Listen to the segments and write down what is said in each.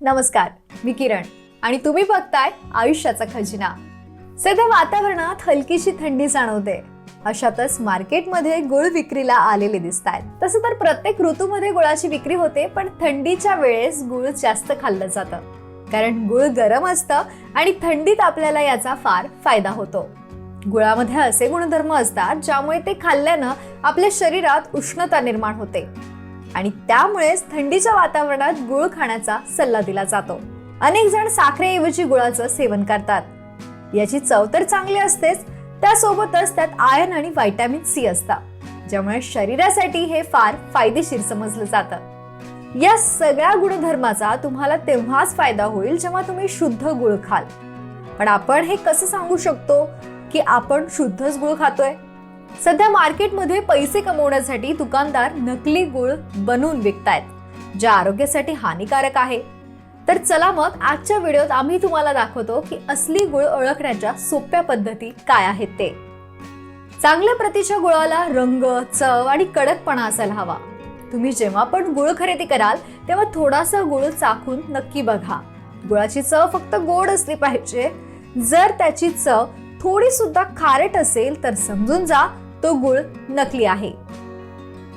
नमस्कार मी किरण आणि तुम्ही बघताय आयुष्याचा खजिना. सध्या वातावरणात हलकीशी थंडी जाणवते. अशातच मार्केटमध्ये गुळ विक्रीला आलेले दिसत आहेत तसं तर प्रत्येक ऋतूमध्ये गुळाची विक्री होते पण थंडीच्या वेळेस गुळ जास्त खाल्लं जातं. कारण गुळ गरम असतं आणि थंडीत आपल्याला याचा फार फायदा होतो. गुळामध्ये असे गुणधर्म असतात ज्यामुळे ते खाल्ल्यानं आपल्या शरीरात उष्णता निर्माण होते. आणि त्यामुळेच थंडीच्या वातावरणात गुळ खाण्याचा सल्ला दिला जातो. अनेक जण साखरेऐवजी गुळाचं सेवन करतात. याची चव तर चांगली असतेच त्यासोबतच त्यात आयर्न आणि व्हायटॅमिन सी असतात ज्यामुळे शरीरासाठी हे फार फायदेशीर समजलं जातं. या सगळ्या गुणधर्माचा तुम्हाला तेव्हाच फायदा होईल जेव्हा तुम्ही शुद्ध गुळ खाल. पण आपण हे कसं सांगू शकतो की आपण शुद्धच गुळ खातोय? सध्या मार्केटमध्ये पैसे कमवण्यासाठी दुकानदार नकली गुळ बनवून विकतायत जे आरोग्यासाठी हानिकारक आहे. तर चला मग आजच्या व्हिडिओत आम्ही तुम्हाला दाखवतो की असली गुळ ओळखण्याच्या सोप्या पद्धती काय आहेत ते. चांगल्या प्रतीच्या गुळाला रंग चव आणि कडकपणा असायला हवा. तुम्ही जेव्हा पण गुळ खरेदी कराल तेव्हा थोडासा गुळ चाखून नक्की बघा. गुळाची चव फक्त गोड असली पाहिजे. जर त्याची चव थोडी सुद्धा खारट असेल तर समजून जा तो गुळ नकली आहे.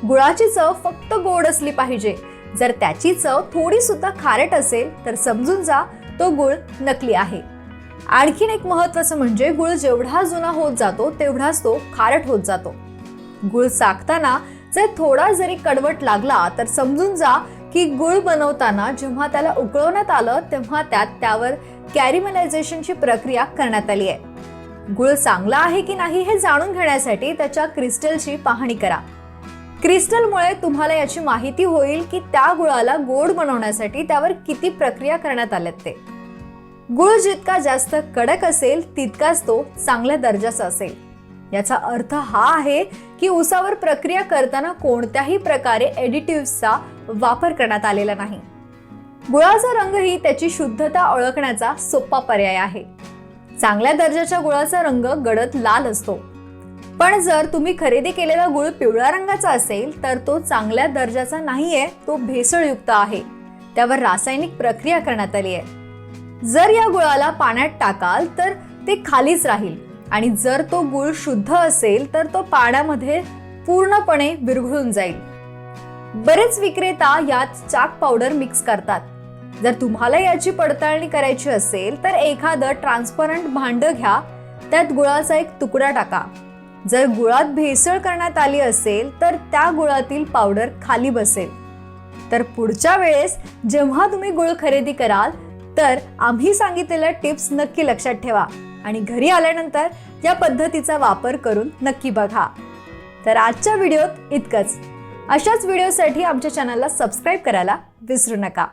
गुळाची चव फक्त गोड असली पाहिजे. जर त्याची चव थोडी सुद्धा खारट असेल तर समजून जा तो गुळ नकली आहे. आणखीन एक महत्वाचं म्हणजे गुळ जेवढा जुना होत जातो तेवढाच तो खारट होत जातो. गुळ चाकताना जर थोडा जरी कडवट लागला तर समजून जा की गुळ बनवताना जेव्हा त्याला उकळवण्यात आलं तेव्हा त्यात त्यावर कॅरिमलायझेशनची प्रक्रिया करण्यात आली आहे. गुळ चांगला आहे की नाही हे जाणून घेण्यासाठी त्याच्या क्रिस्टलची पाहणी करा. क्रिस्टलमुळे तुम्हाला याची माहिती होईल की त्या गुळाला गोड बनवण्यासाठी त्यावर किती प्रक्रिया करण्यात आल्यात ते. गुळ जितका जास्त कडक असेल तितकाच तो चांगल्या दर्जाचा असेल. याचा अर्थ हा आहे की उसावर प्रक्रिया करताना कोणत्याही प्रकारे एडिटिव्हचा वापर करण्यात आलेला नाही. गुळाचा रंग ही त्याची शुद्धता ओळखण्याचा सोपा पर्याय आहे. चांगल्या दर्जाच्या गुळाचा रंग गडद लाल असतो. पण जर तुम्ही खरेदी केलेला गुळ पिवळ्या रंगाचा असेल तर तो चांगल्या दर्जाचा नाहीये तो भेसळयुक्त आहे. त्यावर रासायनिक प्रक्रिया करण्यात आली आहे. जर या गुळाला पाण्यात टाकाल तर ते खालीच राहील. आणि जर तो गुळ शुद्ध असेल तर तो पाण्यामध्ये पूर्णपणे विरघळून जाईल. बरेच विक्रेता यात चाक पावडर मिक्स करतात. जर तुम्हाला याची पडताळणी करायची असेल तर एखादं ट्रान्सपरंट भांडं घ्या. त्यात गुळाचा एक तुकडा टाका. जर गुळात भेसळ करण्यात आली असेल तर त्या गुळातील पावडर खाली बसेल. तर पुढच्या वेळेस जेव्हा तुम्ही गुळ खरेदी कराल तर आम्ही सांगितलेल्या टिप्स नक्की लक्षात ठेवा. आणि घरी आल्यानंतर या पद्धतीचा वापर करून नक्की बघा. तर आजच्या व्हिडिओत इतकंच. अशाच व्हिडिओसाठी आमच्या चॅनलला सबस्क्राईब करायला विसरू नका.